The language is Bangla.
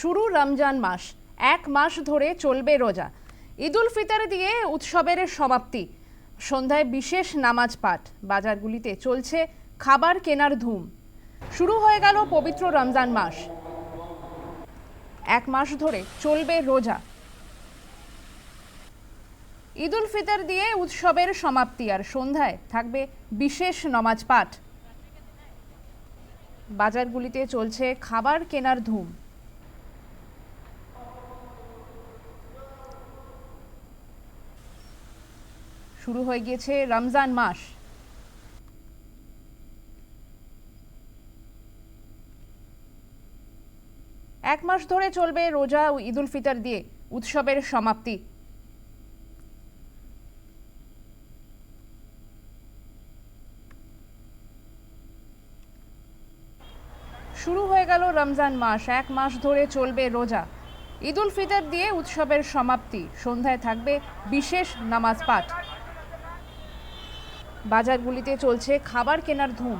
শুরু রমজান মাস। এক মাস ধরে চলবে রোজা। ঈদুল ফিতর দিয়ে উৎসবের সমাপ্তি। সন্ধ্যায় বিশেষ নামাজ পাঠ। বাজারগুলিতে চলছে খাবার কেনার ধুম। শুরু হয়ে গেল পবিত্র রমজান মাস। এক মাস ধরে চলবে রোজা। ঈদুল ফিতর দিয়ে উৎসবের সমাপ্তি আর সন্ধ্যায় থাকবে বিশেষ নমাজ পাঠ। বাজারগুলিতে চলছে খাবার কেনার ধুম। শুরু হয়ে গিয়েছে রমজান মাস। এক মাস ধরে চলবে রোজা ও ঈদুল ফিতর দিয়ে উৎসবের সমাপ্তি। শুরু হয়ে গেল রমজান মাস, এক মাস ধরে চলবে রোজা। ঈদুল ফিতর দিয়ে উৎসবের সমাপ্তি। সন্ধ্যায় থাকবে বিশেষ নামাজ পাঠ। বাজারগুলিতে চলছে খাবার কেনার ধুম।